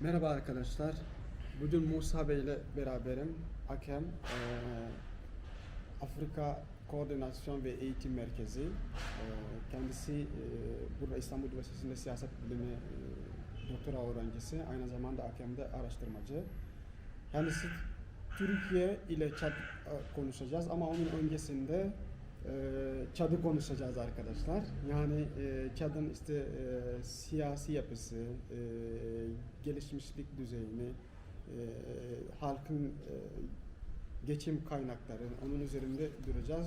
Merhaba arkadaşlar. Bugün Musa Bey ile beraberim. Hakem, eee, Afrika Koordinasyon ve Eğitim Merkezi. Eee, kendisi eee, burada İstanbul Üniversitesi'nde siyaset bilimi eee, doktora öğrencisi. Aynı zamanda hakemde araştırmacı. Kendisi Türkiye ile Çad eee, konuşacağız ama onun öncesinde eee Çad'ı konuşacağız arkadaşlar. Yani eee Çad'ın işte eee, siyasi yapısı, eee, gelişmişlik düzeyini, eee, halkın geçim kaynakları, onun üzerinde duracağız.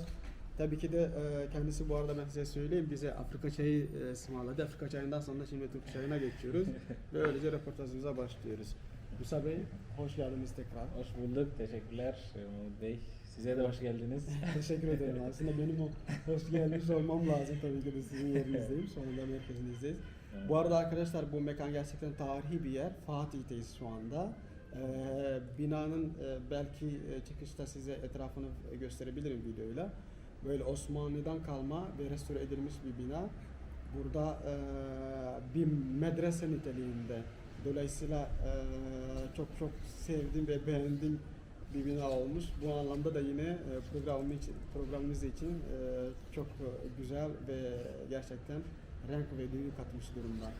Tabii ki de kendisi bu arada ben size söyleyeyim bize Afrika çayı eee, ısmarladı. Afrika çayından sonra şimdi Türk çayına geçiyoruz. Böylece röportajımıza başlıyoruz. Musa Bey, hoş geldiniz tekrar. Hoş bulduk. Teşekkürler Umut Bey. Size de hoş geldiniz. Teşekkür ederim. Aslında benim o hoş gelmiş olmam lazım tabii ki de sizin yerinizdeyim. Sonunda merkezinizdeyiz. Evet. Bu arada arkadaşlar bu mekan gerçekten tarihi bir yer. Fatih'teyiz şu anda. Ee, binanın e, belki e, çıkışta size etrafını e, gösterebilirim videoyla. Böyle Osmanlı'dan kalma ve restore edilmiş bir bina. Burada e, bir medrese niteliğinde. Dolayısıyla e, çok çok sevdim ve beğendim bir bina olmuş. Bu anlamda da yine e, programımız için, programımız için e, çok e, güzel ve gerçekten renk ve düğün katmış durumda.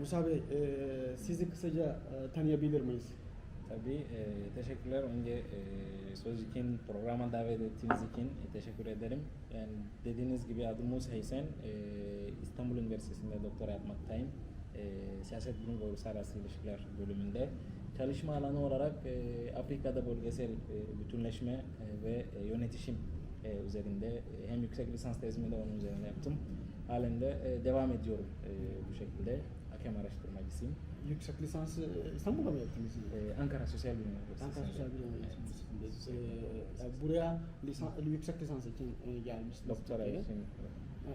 Musa Bey, sizi kısaca tanıyabilir miyiz? Tabii teşekkürler. Önce e, söz için, programa davet ettiğiniz için teşekkür ederim. Yani dediğiniz gibi adım Musa Heysen. İstanbul Üniversitesi'nde doktora yapmaktayım. Siyaset bilimi ve uluslararası ilişkiler bölümünde. Çalışma alanı olarak e, Afrika'da bölgesel e, bütünleşme e, ve e, yönetişim e, üzerinde e, hem yüksek lisans tezimi de onun üzerine yaptım. Halen de e, devam ediyorum e, bu şekilde. Hakem araştırmacısıyım. Yüksek lisansı e, İstanbul'da mı yaptınız? Ee, Ankara Sosyal Bilim Üniversitesi'nde. Ankara Sosyal Bilim Evet. Üniversitesi'nde. E, e, buraya lisan, yüksek lisans için e, gelmiştiniz. Doktora için. E,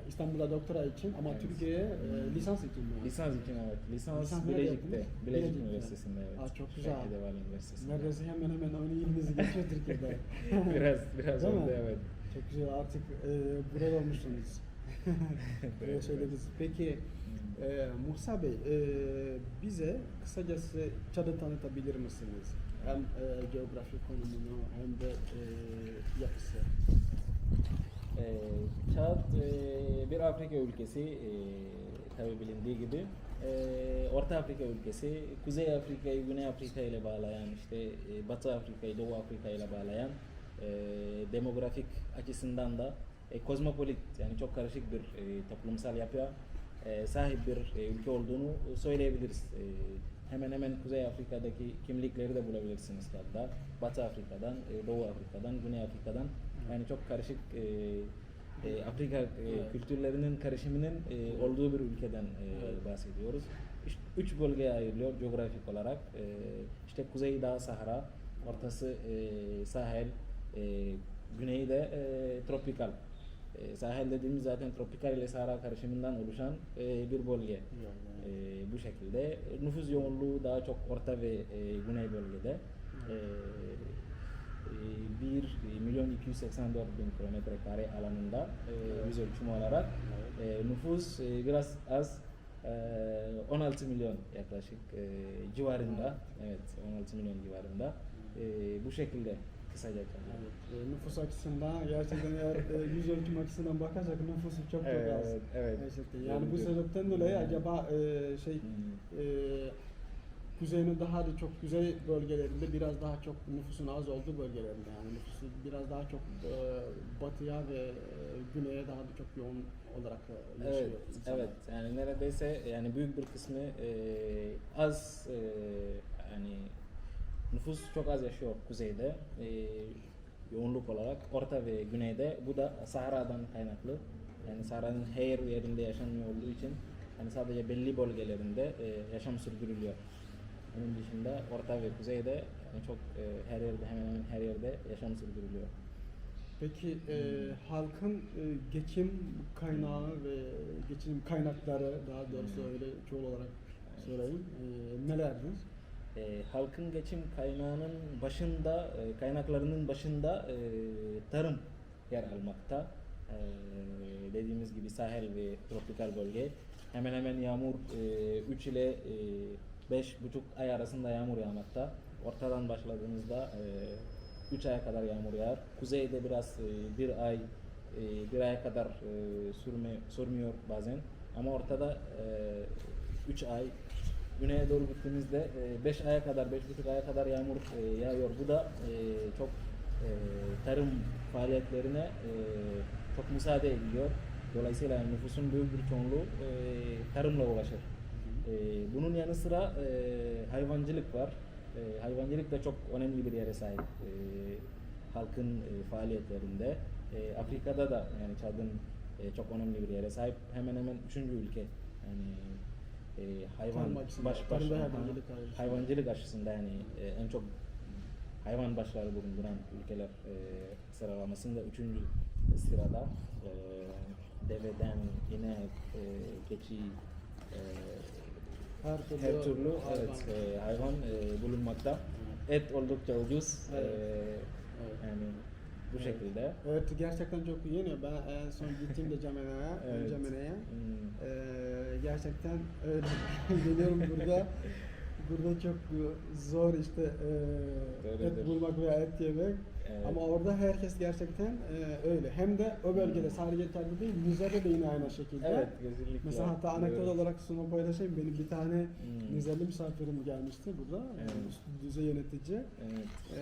İstanbul'da doktora için ama Evet. Türkiye'ye e, lisans için mi? Lisans için evet. Lisans, Lisans Bilecik'te. Bilecik. Üniversitesi'nde evet. Aa, çok güzel. Şehit Edebali Üniversitesi'nde. Neredeyse hemen hemen aynı ilimizi geçiyor Türkiye'de. biraz biraz Değil mi? oldu evet. Çok güzel artık e, burada olmuşsunuz. Böyle söylediniz. Peki e, Musa Bey e, bize kısacası Çad'ı tanıtabilir misiniz? Hem e, coğrafi konumunu hem de e, yapısı. Ee, Çad e, bir Afrika ülkesi e, tabi bilindiği gibi. E, Orta Afrika ülkesi. Kuzey Afrika'yı Güney Afrika ile bağlayan, işte e, Batı Afrika'yı Doğu Afrika ile bağlayan e, demografik açısından da e, kozmopolit yani çok karışık bir e, toplumsal yapıya e, sahip bir e, ülke olduğunu söyleyebiliriz. E, hemen hemen Kuzey Afrika'daki kimlikleri de bulabilirsiniz Çad'da. Batı Afrika'dan, e, Doğu Afrika'dan, Güney Afrika'dan yani çok karışık e, e, Afrika e, kültürlerinin karışımının e, olduğu bir ülkeden e, bahsediyoruz. Üç, üç bölgeye ayrılıyor coğrafik olarak. E, işte Kuzey Dağ Sahara, ortası e, sahil, e, güneyi de e, tropikal. E, sahil dediğimiz zaten tropikal ile Sahara karışımından oluşan e, bir bölge. E, bu şekilde. Nüfus yoğunluğu daha çok orta ve e, güney bölgede. E, 1 milyon 284 bin kilometre kare alanında e, yüz ölçümü olarak e, nüfus e, biraz az e, 16 milyon yaklaşık e, civarında evet 16 milyon civarında e, bu şekilde kısaca Evet, e, nüfus açısından gerçekten eğer e, yüz ölçüm açısından bakarsak nüfusu çok çok Evet, az. evet, evet. Gerçekten. Yani bu sebepten dolayı Hmm. acaba e, şey Hmm. e, kuzeyinin daha da çok kuzey bölgelerinde biraz daha çok nüfusun az olduğu bölgelerinde yani nüfusu biraz daha çok e, batıya ve e, güneye daha da çok yoğun olarak e, yaşıyor Evet, insanlar. evet. Yani neredeyse yani büyük bir kısmı e, az e, yani nüfus çok az yaşıyor kuzeyde e, yoğunluk olarak orta ve güneyde bu da Sahara'dan kaynaklı. Yani Sahara'nın her yerinde yaşanmıyor olduğu için yani sadece belli bölgelerinde e, yaşam sürdürülüyor. Onun dışında Orta ve Kuzey'de yani çok e, her yerde hemen hemen her yerde yaşam sürdürülüyor. Peki e, halkın e, geçim kaynağı ve geçim kaynakları daha doğrusu hmm. öyle çoğul olarak sorayım. E, nelerdir? E, halkın geçim kaynağının başında, e, kaynaklarının başında e, tarım yer almakta. E, dediğimiz gibi sahel ve tropikal bölge. Hemen hemen yağmur 3 e, ile e, 5,5 ay arasında yağmur yağmakta. Ortadan başladığımızda e, 3 aya kadar yağmur yağar. Kuzeyde biraz e, 1 ay, e, 1 aya kadar sürme, sürmüyor bazen. Ama ortada 3 ay, güneye doğru gittiğimizde 5 aya kadar, 5,5 aya kadar yağmur yağıyor. Bu da çok tarım faaliyetlerine çok müsaade ediyor. Dolayısıyla nüfusun büyük bir çoğunluğu tarımla uğraşır. E, bunun yanı sıra e, hayvancılık var. E, hayvancılık da çok önemli bir yere sahip e, halkın e, faaliyetlerinde. E, Afrika'da da yani Çad'ın e, çok önemli bir yere sahip. Hemen hemen üçüncü ülke. Yani e, hayvan baş baş hayvancılık hayvancılık açısından yani e, en çok hayvan başları bulunduran ülkeler e, sıralamasında üçüncü sırada e, deveden inek, e, keçi, Her türlü, her türlü hayvan. evet e, hayvan e, bulunmakta. Et oldukça ucuz. Evet. E, Evet. yani bu Evet. şekilde. Evet gerçekten çok iyi yeniyor. Ben en son gittiğimde Cemene'ye, Evet. Cemene'ye Hmm. Ee, gerçekten öyle geliyorum burada. Burada çok zor işte e, et bulmak veya et yemek. Evet. Ama orada herkes gerçekten e, öyle. Hem de o bölgede sadece Çad'da değil, Nijer'de de yine aynı şekilde. Evet, kesinlikle. Mesela hatta anekdot Evet. olarak sunum paylaşayım. Benim bir tane Hmm. Nizerli misafirim gelmişti burada. Evet. Üst düzey yönetici. Evet. Ee,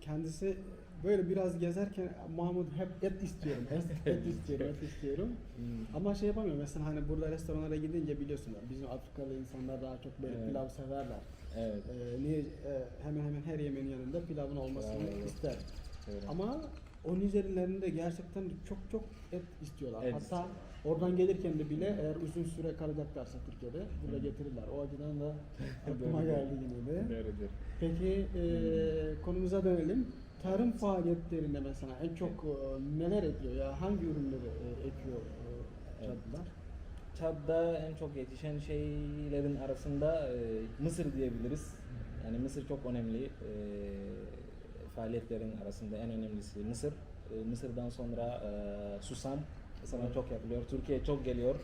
kendisi böyle biraz gezerken Mahmut hep et istiyorum, et, et istiyorum, et istiyorum. Hmm. Ama şey yapamıyor mesela hani burada restoranlara gidince biliyorsunuz bizim Afrikalı insanlar daha çok böyle Evet. pilav severler. Evet. Ee, niye e, hemen hemen her yemeğin yanında pilavın olmasını olur. ister. Evet. Ama o Nizerilerin de gerçekten çok çok et istiyorlar. Et Hatta oradan gelirken de bile eğer uzun süre kalacaklarsa Türkiye'de burada Hı. getirirler. O açıdan da aklıma geldi yine de. Peki e, konumuza dönelim. Tarım faaliyetlerinde mesela en çok e, neler ekliyor ya hangi ürünleri e, ekiyor e, Evet. Çad'da en çok yetişen şeylerin arasında e, Mısır diyebiliriz. Yani Mısır çok önemli. E, faaliyetlerin arasında en önemlisi Mısır. E, Mısır'dan sonra e, susam Evet. çok yapılıyor. Türkiye çok geliyor.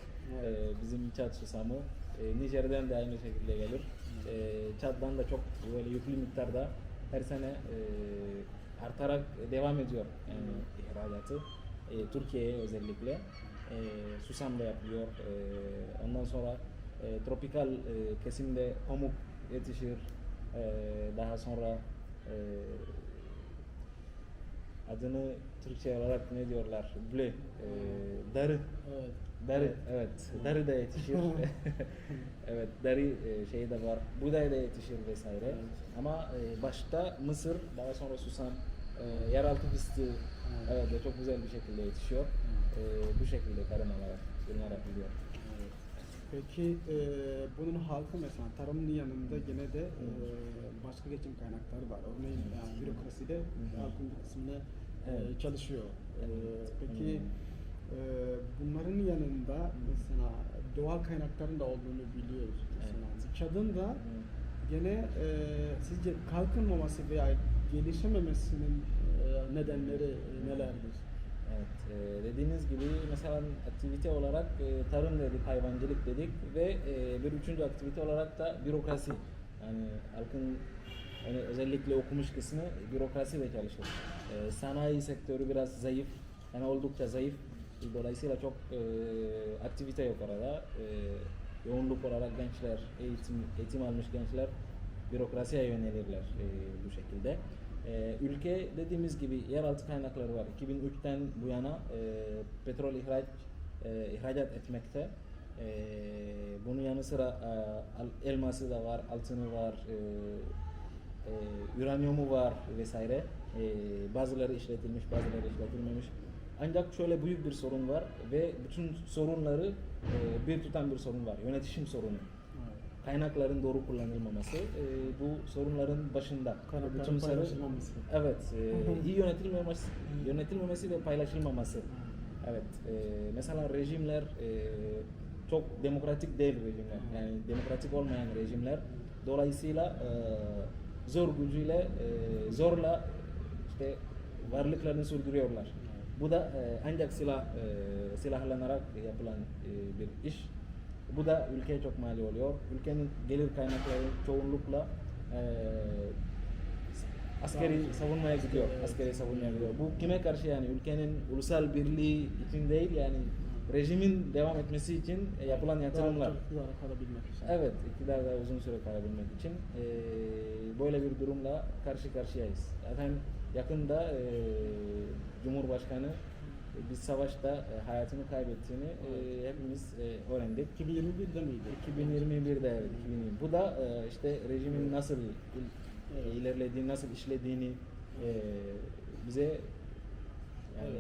Evet. E, bizim Çad susamı. E, Nijer'den de aynı şekilde gelir. E, Çad'dan da çok böyle yüklü miktarda her sene e, artarak devam ediyor yani ihracatı. E, Türkiye'ye özellikle e, susam da yapılıyor. E, ondan sonra e, tropikal e, kesimde pamuk yetişir. E, daha sonra e, adını Türkçe olarak ne diyorlar? Ble, e, darı. Evet. Darı, Evet. evet. Darı da yetişir. evet, darı e, şeyi de var. Buğday da yetişir vesaire. Evet. Ama e, başta mısır, daha sonra susam, e, yeraltı fıstığı Evet. evet de çok güzel bir şekilde yetişiyor. E, bu şekilde tarım olarak yapılıyor. Evet. Peki e, bunun halkı mesela tarımın yanında gene de e, başka geçim kaynakları var. Örneğin yani bürokraside halkın bir kısmında e, çalışıyor. E, peki e, bunların yanında mesela doğal kaynakların da olduğunu biliyoruz. Mesela. Çad'ın da gene e, sizce kalkınmaması veya gelişememesinin e, nedenleri nelerdir? Evet, e, dediğiniz gibi mesela aktivite olarak e, tarım dedik, hayvancılık dedik ve bir üçüncü aktivite olarak da bürokrasi. Yani halkın yani özellikle okumuş kısmı bürokrasi de çalışır. E, sanayi sektörü biraz zayıf, yani oldukça zayıf. Dolayısıyla çok aktivite yok orada. E, yoğunluk olarak gençler, eğitim eğitim almış gençler bürokrasiye yönelirler e, bu şekilde. E, ülke dediğimiz gibi yeraltı kaynakları var. 2003'ten bu yana e, petrol ihraç e, ihracat etmekte. E, bunun yanı sıra e, elması da var, altını var, e, e, uranyumu var vesaire. E, bazıları işletilmiş, bazıları işletilmemiş. Ancak şöyle büyük bir sorun var ve bütün sorunları e, bir tutan bir sorun var. Yönetişim sorunu kaynakların doğru kullanılmaması e, bu sorunların başında. Kaynakların paylaşılmaması. Evet, e, iyi yönetilmemesi, yönetilmemesi ve paylaşılmaması. Evet, e, mesela rejimler e, çok demokratik değil rejimler. Yani demokratik olmayan rejimler. Dolayısıyla e, zor gücüyle, e, zorla işte varlıklarını sürdürüyorlar. Bu da e, ancak silah e, silahlanarak yapılan e, bir iş. Bu da ülkeye çok mali oluyor. Ülkenin gelir kaynakları çoğunlukla e, askeri savunmaya gidiyor. Askeri savunmaya gidiyor. Bu kime karşı yani ülkenin ulusal birliği için değil yani rejimin devam etmesi için e, yapılan yatırımlar. İktidara kalabilmek için. Evet, iktidarda uzun süre kalabilmek için eee, böyle bir durumla karşı karşıyayız. Zaten yakında eee, Cumhurbaşkanı e, bir savaşta e, hayatını kaybettiğini e, hepimiz e, öğrendik. 2021'de miydi? 2021'de evet, 2020. Bu da işte rejimin nasıl il- ilerlediğini, nasıl işlediğini bize yani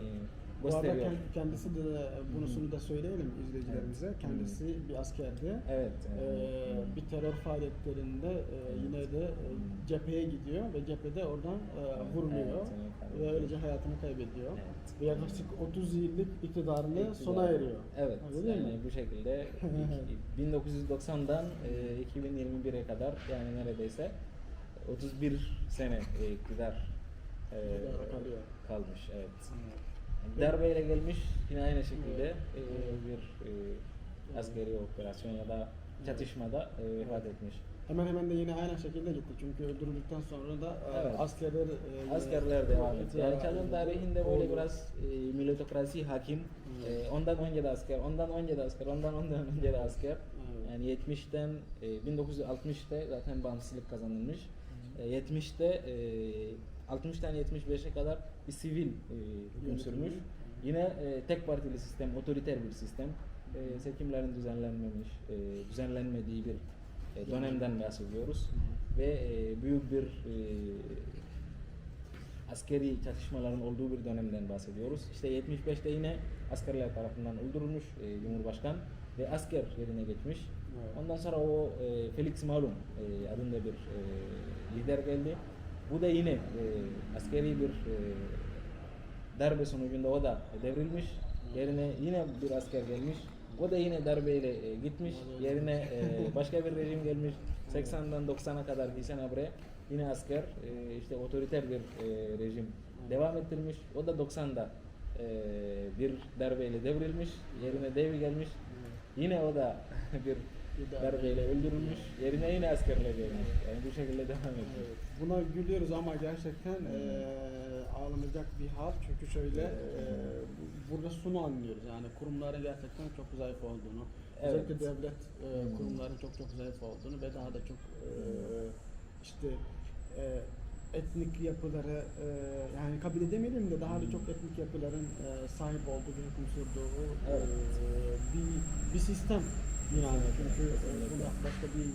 Bu arada kend- kendisi de bunusunu da söyleyelim izleyicilerimize. Kendisi bir askerdi. Evet. Ee, evet. bir terör faaliyetlerinde e, yine de e, cepheye gidiyor ve cephede oradan e, Evet, vuruluyor evet, evet. ve öylece hayatını kaybediyor. Evet. Ve yaklaşık 30 yıllık iktidarını İktidar. sona eriyor. Evet. Öyle yani mi? bu şekilde iki- 1990'dan e, 2021'e kadar yani neredeyse 31 sene e, iktidar e, kalmış. Evet. Evet. Darbeyle gelmiş yine aynı şekilde e, bir e, askeri operasyon ya da çatışmada e, vefat etmiş. Hemen hemen de yine aynı şekilde gitti çünkü öldürüldükten sonra da e, Evet. askerler e, Askerler devam etti. Yani Çad'ın tarihinde böyle Oldu. biraz e, milletokrasi hakim. E, ondan önce de asker, ondan önce de asker, ondan ondan önce de asker. Evet. Yani 70'ten e, 1960'te zaten bağımsızlık kazanılmış. E, 70'te e, 60'tan 75'e kadar bir sivil e, hüküm sürmüş. Yine e, tek partili sistem, otoriter bir sistem. E, seçimlerin düzenlenmemiş, e, düzenlenmediği bir e, dönemden bahsediyoruz. Ve e, büyük bir e, askeri çatışmaların olduğu bir dönemden bahsediyoruz. İşte 75'te yine askerler tarafından öldürülmüş e, Cumhurbaşkan ve asker yerine geçmiş. Evet. Ondan sonra o e, Felix Malum e, adında bir e, lider geldi. Bu da yine e, askeri bir e, darbe sonucunda o da devrilmiş. Yerine yine bir asker gelmiş. O da yine darbeyle e, gitmiş. Yerine e, başka bir rejim gelmiş. 80'den 90'a kadar Hüseyin Abre yine asker e, işte otoriter bir e, rejim devam ettirmiş. O da 90'da e, bir darbeyle devrilmiş. Yerine dev gelmiş. Yine o da bir Bir darbe. darbeyle öldürülmüş. Yerine yine askerler gelmiş. Yani bu şekilde devam ediyor. Buna gülüyoruz ama gerçekten eee ağlanacak bir hal çünkü şöyle bu- burada şunu anlıyoruz yani kurumların gerçekten çok zayıf olduğunu Evet. özellikle devlet Hmm. kurumların çok çok zayıf olduğunu ve daha da çok eee, işte eee, etnik yapıları eee, yani kabile demeyelim de daha da çok etnik yapıların eee, sahip olduğu bir hüküm sürdüğü Evet. eee, bir, bir sistem yani çünkü eee, buna başka bir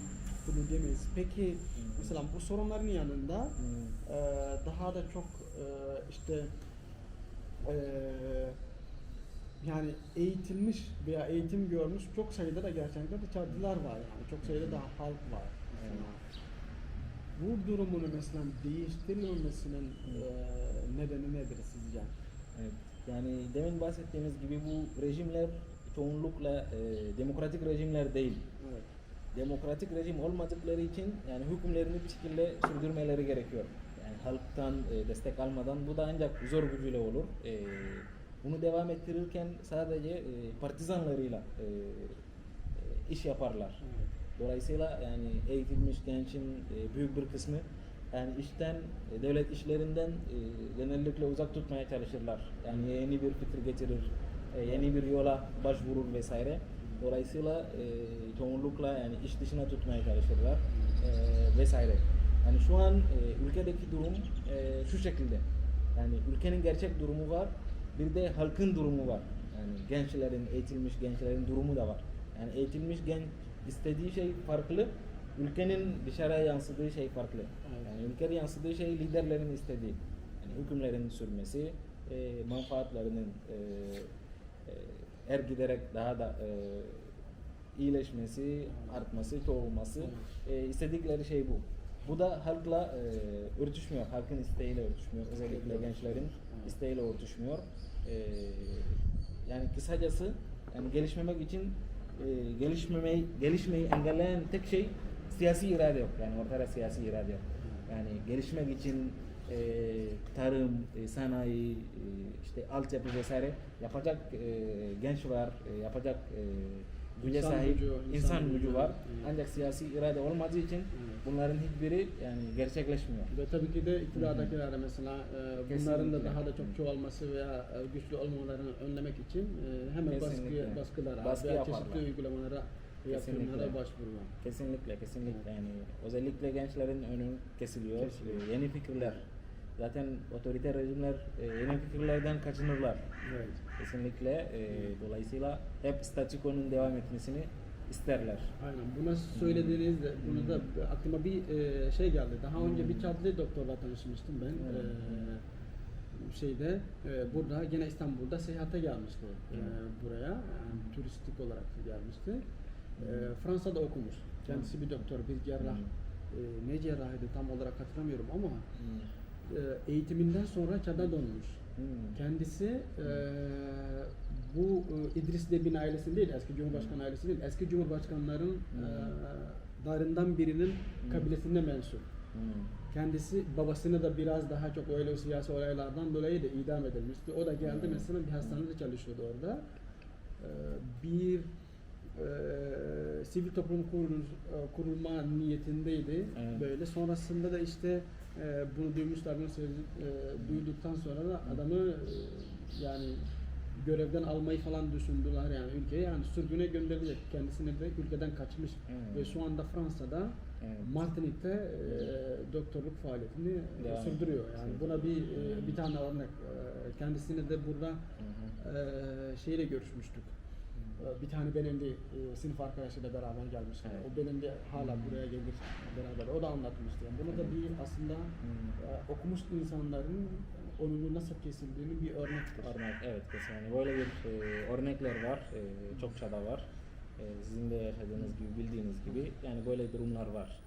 türlü diyemeyiz. Peki mesela bu sorunların yanında Hmm. eee, daha da çok eee, işte eee, yani eğitilmiş veya eğitim görmüş çok sayıda da gerçekten de çadırlar var yani çok sayıda da halk var. mesela. Bu durumunu mesela değiştirilmemesinin eee, nedeni nedir sizce? Evet. Yani demin bahsettiğimiz gibi bu rejimler çoğunlukla e, demokratik rejimler değil. Evet. Demokratik rejim olmadıkları için yani hükümlerini bir şekilde sürdürmeleri gerekiyor. Yani halktan e, destek almadan bu da ancak zor gücüyle olur. E, bunu devam ettirirken sadece e, partizanlarıyla e, e, iş yaparlar. Dolayısıyla yani eğitilmiş gençin e, büyük bir kısmı yani işten, e, devlet işlerinden e, genellikle uzak tutmaya çalışırlar. Yani yeni bir fikir getirir, e, yeni bir yola başvurur vesaire. Dolayısıyla e, çoğunlukla yani iş dışına tutmaya çalışırlar e, vesaire. Yani şu an e, ülkedeki durum e, şu şekilde. Yani ülkenin gerçek durumu var, bir de halkın durumu var. Yani gençlerin, eğitilmiş gençlerin durumu da var. Yani eğitilmiş genç istediği şey farklı, ülkenin dışarıya yansıdığı şey farklı. Yani ülkede yansıdığı şey liderlerin istediği. Yani hükümlerin sürmesi, e, manfaatlarının e, e, er giderek daha da e, iyileşmesi, artması, çoğalması. E, istedikleri şey bu. Bu da halkla e, örtüşmüyor, halkın isteğiyle örtüşmüyor. Özellikle gençlerin isteğiyle örtüşmüyor. E, yani kısacası yani gelişmemek için e, gelişmemeyi gelişmeyi engelleyen tek şey siyasi irade yok. Yani ortada siyasi irade yok. Yani gelişmek için e, tarım, e, sanayi, e, işte altyapı vesaire yapacak e, genç var, e, yapacak e, güce İnsan sahip gücü, insan, insan gücü var. evet. Ancak siyasi irade olmadığı için Evet. bunların hiçbiri yani gerçekleşmiyor. Ve tabii ki de iktidardakiler de mesela e, bunların da daha da çok çoğalması veya e, güçlü olmalarını önlemek için e, hemen baskı, baskılara Baskı veya yaparlar. çeşitli uygulamalara Kesinlikle. başvuruyor. Kesinlikle, kesinlikle yani özellikle gençlerin önü kesiliyor. Kesiliyor. Ee, Yeni fikirler. Zaten otoriter rejimler e, yeni fikirlerden kaçınırlar. Evet. Kesinlikle. e, dolayısıyla hep statükonun devam etmesini isterler. Aynen. Buna söylediğinizde bunu da aklıma bir e, şey geldi. Daha önce bir Çadlı doktorla tanışmıştım ben. Evet. E, şeyde e, burada gene İstanbul'da seyahate gelmişti e, Evet. buraya. Yani turistik olarak gelmişti. E, Fransa'da okumuş. Kendisi bir doktor, bir cerrah. E, ne cerrahıydı tam olarak hatırlamıyorum ama e, eğitiminden sonra Çad'a dönmüş. Hmm. Kendisi e, bu e, İdris Debin ailesi değil, eski Cumhurbaşkanı ailesi değil, eski Cumhurbaşkanların e, darından birinin kabilesine mensup. Hmm. Kendisi babasını da biraz daha çok öyle siyasi olaylardan dolayı da idam edilmişti. O da geldi Hmm. mesela bir hastanede çalışıyordu orada. E, bir e, sivil toplum kurul, e, kurulma niyetindeydi. Evet. Böyle sonrasında da işte e, bunu duymuşlar, bunu söyledi- e, duyduktan sonra da adamı e, yani görevden almayı falan düşündüler yani ülkeye yani sürgüne gönderilecek. Kendisini de ülkeden kaçmış Evet. ve şu anda Fransa'da Evet. Martinik'te e, doktorluk faaliyetini e, Devam sürdürüyor. Yani buna bir e, bir tane örnek. E, kendisini de burada e, şeyle görüşmüştük. E, Bir tane de e, sınıf arkadaşıyla beraber gelmişti. Evet. O de hala buraya gelir beraber. O da anlatmıştı. Yani bunu da bir aslında e, okumuş insanların onunu nasıl kesildiğini bir örnektir. Örnek, evet kesinlikle. Böyle bir e, örnekler var. E, çokça da var. E, sizin de yaşadığınız gibi, bildiğiniz gibi. Yani böyle durumlar var.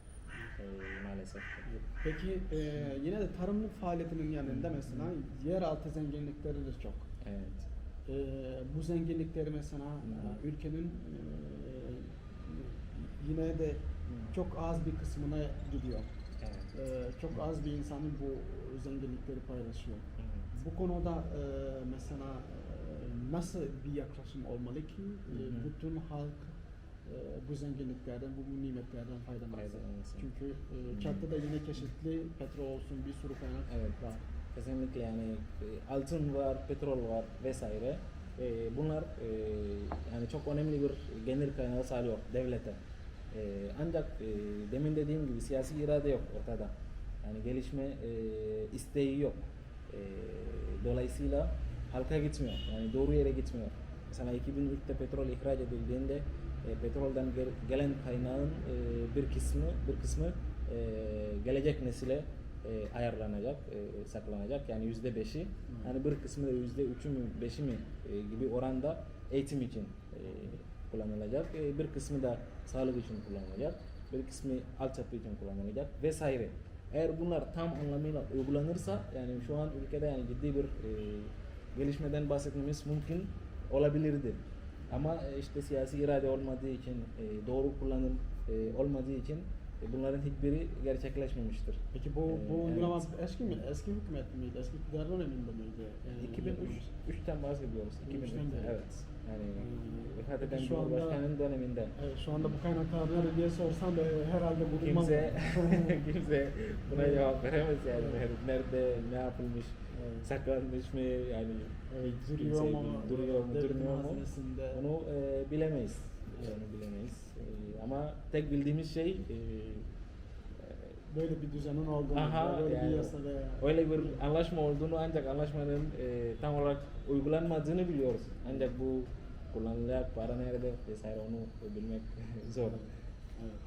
E, maalesef. Peki e, yine de tarımlık faaliyetinin yanında mesela yeraltı zenginlikleri de çok. Evet. E, bu zenginlikleri mesela e, ülkenin e, yine de çok az bir kısmına gidiyor. Evet. E, çok az bir insanın bu zenginlikleri paylaşıyor. Evet. Bu konuda e, mesela e, nasıl bir yaklaşım olmalı ki e, bütün halk e, bu zenginliklerden, bu nimetlerden faydalansın? Çünkü e, Hı. Çat'ta da yine çeşitli petrol olsun bir sürü kaynak Evet. var. Kesinlikle yani e, altın var, petrol var vesaire. E, bunlar e, yani çok önemli bir gelir kaynağı sağlıyor devlete. E, ancak e, demin dediğim gibi siyasi irade yok ortada. Yani gelişme e, isteği yok. E, dolayısıyla halka gitmiyor. Yani doğru yere gitmiyor. Mesela 2003'te petrol ihraç edildiğinde e, petrolden gel- gelen kaynağın e, bir kısmı bir kısmı e, gelecek nesile e, ayarlanacak, e, saklanacak. Yani yüzde beşi. Yani bir kısmı da yüzde üçü mü, beşi mi e, gibi oranda eğitim için e, kullanılacak. E, bir kısmı da sağlık için kullanılacak. Bir kısmı altyapı için kullanılacak vesaire. Eğer bunlar tam anlamıyla uygulanırsa yani şu an ülkede yani ciddi bir e, gelişmeden bahsetmemiz mümkün olabilirdi. Ama e, işte siyasi irade olmadığı için, e, doğru kullanım e, olmadığı için bunların hiçbiri gerçekleşmemiştir. Peki bu, Ee, bu uygulama evet. eski mi? Eski hükümet miydi? Eski iktidar döneminde miydi? Yani 2003 3'ten bahsediyoruz. 2003'ten. 2003'ten beri. Evet. Yani Hmm. vefat eden şu anda- Cumhurbaşkanı'nın döneminde. Evet, şu anda bu kaynaklar nerede diye sorsam da herhalde bulunmam. Kimse kimse buna cevap veremez yani. Nerede, ne yapılmış, Evet. saklanmış mı yani Evet, duruyor mu? duruyor mu, durmuyor mu? Onu e, bilemeyiz onu bilemeyiz. E, ama tek bildiğimiz şey e, böyle bir düzenin olduğunu, Aha, böyle yani, bir yasada öyle bir anlaşma olduğunu ancak anlaşmanın e, tam olarak uygulanmadığını biliyoruz. Ancak bu kullanılacak para nerede vesaire onu bilmek zor. Evet.